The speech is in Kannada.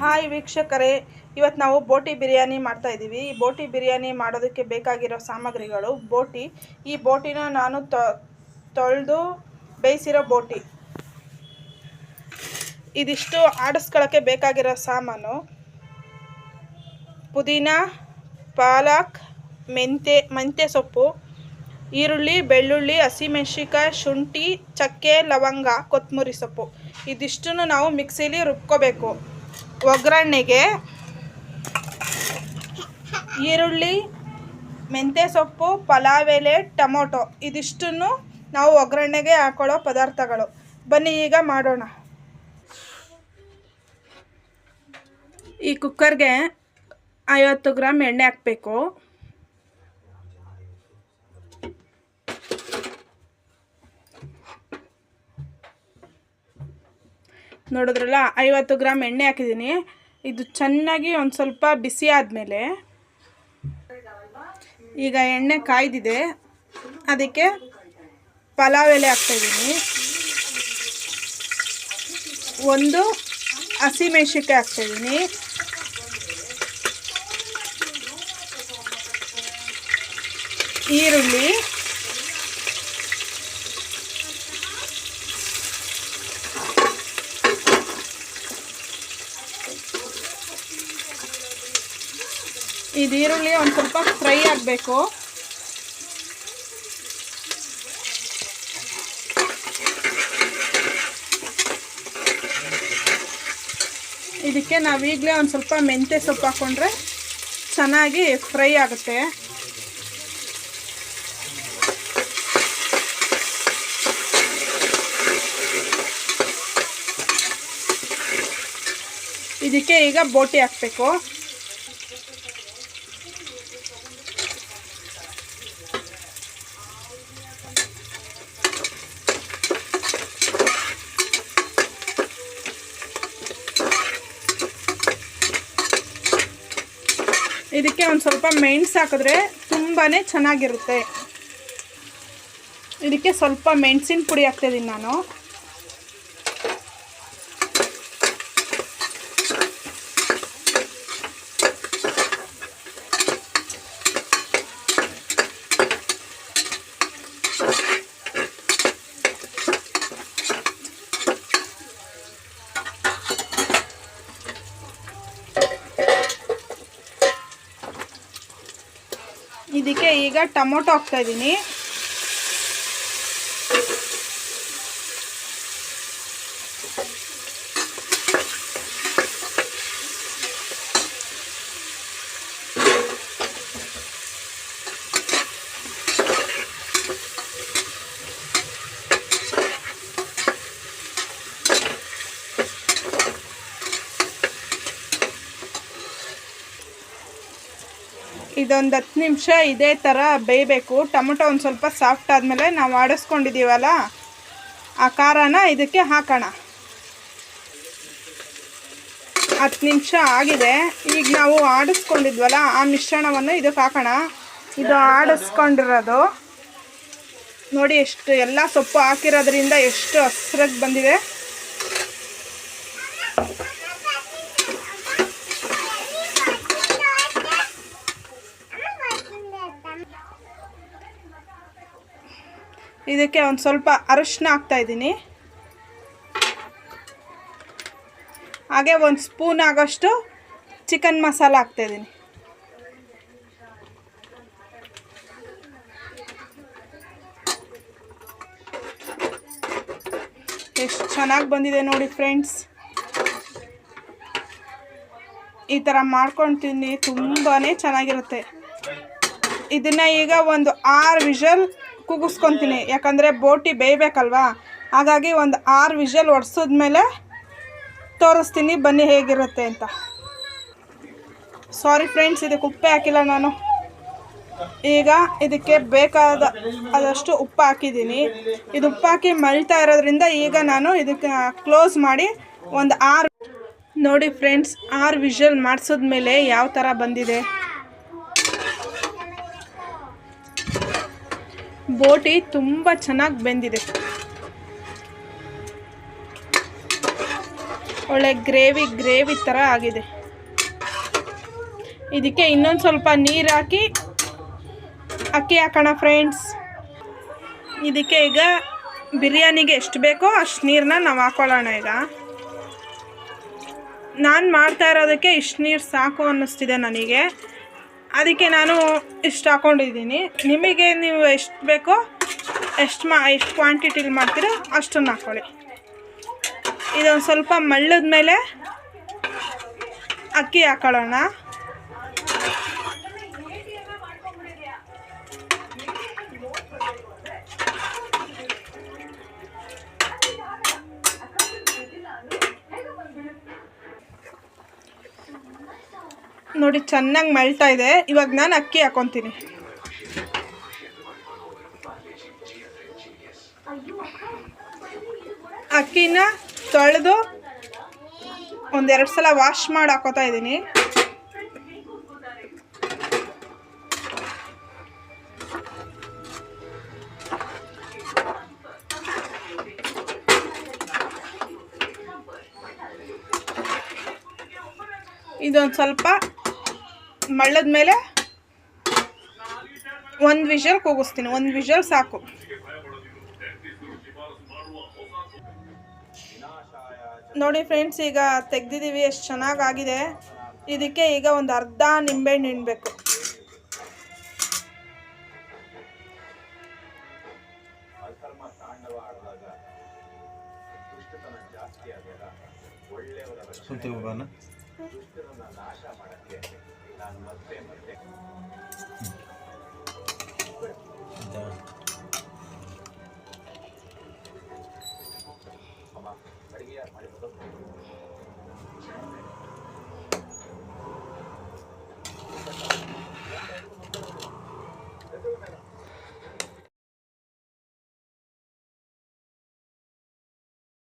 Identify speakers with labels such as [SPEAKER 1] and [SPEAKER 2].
[SPEAKER 1] ಹಾಯ್ ವೀಕ್ಷಕರೇ ಇವತ್ತು ನಾವು ಬೋಟಿ ಬಿರಿಯಾನಿ ಮಾಡ್ತಾ ಇದ್ದೀವಿ ಈ ಬೋಟಿ ಬಿರಿಯಾನಿ ಮಾಡೋದಕ್ಕೆ ಬೇಕಾಗಿರೋ ಸಾಮಗ್ರಿಗಳು, ಬೋಟಿ. ಈ ಬೋಟಿನ ನಾನು ತೊಳೆದು ಬೇಯಿಸಿರೋ ಬೋಟಿ. ಇದಿಷ್ಟು ಆಡಿಸ್ಕೊಳ್ಳೋಕ್ಕೆ ಬೇಕಾಗಿರೋ ಸಾಮಾನು. ಪುದೀನ, ಪಾಲಕ್, ಮೆಂತೆ ಮೆಂತ್ಯ ಸೊಪ್ಪು, ಈರುಳ್ಳಿ, ಬೆಳ್ಳುಳ್ಳಿ ಹಸಿಮೆಣ್ಸಿಕಾಯಿ ಶುಂಠಿ, ಚಕ್ಕೆ, ಲವಂಗ, ಕೊತ್ತಂಬರಿ ಸೊಪ್ಪು. ಇದಿಷ್ಟನ್ನು ನಾವು ಮಿಕ್ಸಿಲಿ ರುಬ್ಕೋಬೇಕು. ಒಗ್ಗರಣೆಗೆ ಈರುಳ್ಳಿ, ಮೆಂತ್ಯ ಸೊಪ್ಪು, ಪಲಾವ್ ಎಲೆ, ಟೊಮೊಟೊ ಇದಿಷ್ಟನ್ನು ನಾವು ಒಗ್ಗರಣೆಗೆ ಹಾಕೊಳ್ಳೋ ಪದಾರ್ಥಗಳು. ಬನ್ನಿ ಈಗ ಮಾಡೋಣ. ಈ ಕುಕ್ಕರ್ಗೆ ಐವತ್ತು ಗ್ರಾಮ್ ಎಣ್ಣೆ ಹಾಕಬೇಕು. ನೋಡಿದ್ರಲ್ಲ, ಐವತ್ತು ಗ್ರಾಮ್ ಎಣ್ಣೆ ಹಾಕಿದ್ದೀನಿ. ಇದು ಚೆನ್ನಾಗಿ ಒಂದು ಸ್ವಲ್ಪ ಬಿಸಿ ಆದಮೇಲೆ ಈಗ ಎಣ್ಣೆ ಕಾಯ್ದಿದೆ. ಅದಕ್ಕೆ ಪಲಾವ್ ಎಲೆ ಹಾಕ್ತಾಯಿದ್ದೀನಿ ಒಂದು ಹಸಿಮೆಣ್ಸಿನ್ಕಾಯಿ ಹಾಕ್ತಾಯಿದ್ದೀನಿ ಈರುಳ್ಳಿ ಇದು ಈರುಳ್ಳಿ ಒಂದು ಸ್ವಲ್ಪ ಫ್ರೈ ಆಗಬೇಕು. ಇದಕ್ಕೆ ನಾವು ಈಗಲೇ ಒಂದು ಸ್ವಲ್ಪ ಮೆಂತ್ಯ ಸೊಪ್ಪು ಹಾಕ್ಕೊಂಡ್ರೆ ಚೆನ್ನಾಗಿ ಫ್ರೈ ಆಗುತ್ತೆ. ಇದಕ್ಕೆ ಈಗ ಬೋಟಿ ಹಾಕಬೇಕು. ಇದಕ್ಕೆ ಒಂದು ಸ್ವಲ್ಪ ಮೆಣಸು ಹಾಕಿದ್ರೆ ತುಂಬಾ ಚೆನ್ನಾಗಿರುತ್ತೆ. ಇದಕ್ಕೆ ಸ್ವಲ್ಪ ಮೆಣಸಿನ ಪುಡಿ ಹಾಕ್ತಾಯಿದ್ದೀನಿ ನಾನು ಇದಕ್ಕೆ ಈಗ ಟೊಮೊಟೊ ಹಾಕ್ತಾ ಇದೊಂದು ಹತ್ತು ನಿಮಿಷ ಇದೇ ಥರ ಬೇಯಬೇಕು. ಟೊಮೊಟೊ ಒಂದು ಸ್ವಲ್ಪ ಸಾಫ್ಟ್ ಆದಮೇಲೆ ನಾವು ಆಡಿಸ್ಕೊಂಡಿದ್ದೀವಲ್ಲ ಆ ಖಾರನ ಇದಕ್ಕೆ ಹಾಕೋಣ. ಹತ್ತು ನಿಮಿಷ ಆಗಿದೆ. ಈಗ ನಾವು ಆಡಿಸ್ಕೊಂಡಿದ್ವಲ್ಲ, ಆ ಮಿಶ್ರಣವನ್ನು ಇದಕ್ಕೆ ಹಾಕೋಣ. ಇದು ಆಡಿಸ್ಕೊಂಡಿರೋದು. ನೋಡಿ ಎಷ್ಟು, ಎಲ್ಲ ಸೊಪ್ಪು ಹಾಕಿರೋದ್ರಿಂದ ಎಷ್ಟು ಹಸ್ರಾಗಿ ಬಂದಿದೆ. ಇದಕ್ಕೆ ಒಂದು ಸ್ವಲ್ಪ ಅರಶಿನ ಹಾಕ್ತಾ ಇದ್ದೀನಿ. ಹಾಗೆ ಒಂದು ಸ್ಪೂನ್ ಆಗೋಷ್ಟು ಚಿಕನ್ ಮಸಾಲ ಹಾಕ್ತಾಯಿದ್ದೀನಿ ಎಷ್ಟು ಚೆನ್ನಾಗಿ ಬಂದಿದೆ ನೋಡಿ ಫ್ರೆಂಡ್ಸ್. ಈ ಥರ ಮಾಡ್ಕೊಂಡು ತಿನ್ನಿ ತುಂಬಾ ಚೆನ್ನಾಗಿರುತ್ತೆ. ಇದನ್ನು ಈಗ ಒಂದು ಆರು ವಿಷಲ್ ಕೂಗಿಸ್ಕೊತೀನಿ ಯಾಕಂದರೆ ಬೋಟಿ ಬೇಯಬೇಕಲ್ವಾ? ಹಾಗಾಗಿ ಒಂದು ಆರು ವಿಷಲ್ ಒಡ್ಸಿದ್ಮೇಲೆ ತೋರಿಸ್ತೀನಿ, ಬನ್ನಿ ಹೇಗಿರುತ್ತೆ ಅಂತ. ಸಾರಿ ಫ್ರೆಂಡ್ಸ್ ಇದಕ್ಕೆ ಉಪ್ಪೆ ಹಾಕಿಲ್ಲ ನಾನು. ಈಗ ಇದಕ್ಕೆ ಬೇಕಾದ ಆದಷ್ಟು ಉಪ್ಪು ಹಾಕಿದ್ದೀನಿ. ಇದು ಉಪ್ಪು ಹಾಕಿ ಮಳ್ತಾ ಇರೋದ್ರಿಂದ ಈಗ ನಾನು ಇದಕ್ಕೆ ಕ್ಲೋಸ್ ಮಾಡಿ ಒಂದು ಆರು ನೋಡಿ ಫ್ರೆಂಡ್ಸ್ ಆರು ವಿಷಲ್ ಮಾಡಿಸಿದ್ಮೇಲೆ ಯಾವ ಥರ ಬಂದಿದೆ? ಬೋಟಿ ತುಂಬ ಚೆನ್ನಾಗಿ ಬೆಂದಿದೆ. ಒಳ್ಳೆ ಗ್ರೇವಿ ಗ್ರೇವಿ ಥರ ಆಗಿದೆ. ಇದಕ್ಕೆ ಇನ್ನೊಂದು ಸ್ವಲ್ಪ ನೀರು ಹಾಕಿ, ಅಕ್ಕಿ ಹಾಕೋಣ ಫ್ರೆಂಡ್ಸ್ ಇದಕ್ಕೆ ಈಗ ಬಿರಿಯಾನಿಗೆ ಎಷ್ಟು ಬೇಕೋ ಅಷ್ಟು ನೀರನ್ನ ನಾವು ಹಾಕೊಳ್ಳೋಣ ಈಗ. ನಾನು ಮಾಡ್ತಾ ಇರೋದಕ್ಕೆ ಇಷ್ಟು ನೀರು ಸಾಕು ಅನ್ನಿಸ್ತಿದೆ ನನಗೆ. ಅದಕ್ಕೆ ನಾನು ಇಷ್ಟು ಹಾಕೊಂಡಿದ್ದೀನಿ. ನಿಮಗೆ ನೀವು ಎಷ್ಟು ಬೇಕೋ ಎಷ್ಟು ಮಾ ಎಷ್ಟು ಕ್ವಾಂಟಿಟಿಲಿ ಮಾಡ್ತೀರೋ ಅಷ್ಟನ್ನು ಹಾಕ್ಕೊಳ್ಳಿ ಇದೊಂದು ಸ್ವಲ್ಪ ಮಳ್ಳದ ಮೇಲೆ ಅಕ್ಕಿ ಹಾಕೊಳ್ಳೋಣ. ನೋಡಿ ಚೆನ್ನಾಗಿ ಮಳ್ತಾ ಇದೆ. ಇವಾಗ ನಾನು ಅಕ್ಕಿ ಹಾಕೊತೀನಿ. ಅಕ್ಕಿನ ತೊಳೆದು ಒಂದೆರಡು ಸಲ ವಾಶ್ ಮಾಡಿ ಹಾಕೋತಾ ಇದ್ದೀನಿ. ಇದೊಂದು ಸ್ವಲ್ಪ ಮಳ್ಳದ ಮೇಲೆ ಒಂದು ವಿಷಲ್ ಕೂಗಿಸ್ತೀನಿ. ಒಂದು ವಿಷಲ್ ಸಾಕು. ನೋಡಿ ಫ್ರೆಂಡ್ಸ್ ಈಗ ತೆಗ್ದಿದ್ದೀವಿ, ಎಷ್ಟು ಚೆನ್ನಾಗಾಗಿದೆ. ಇದಕ್ಕೆ ಈಗ ಒಂದು ಅರ್ಧ ನಿಂಬೆಹಣ್ಣು ಹಿಂಡಬೇಕು.
[SPEAKER 2] ಸುತ್ತಿ ಹೋಗೋಣ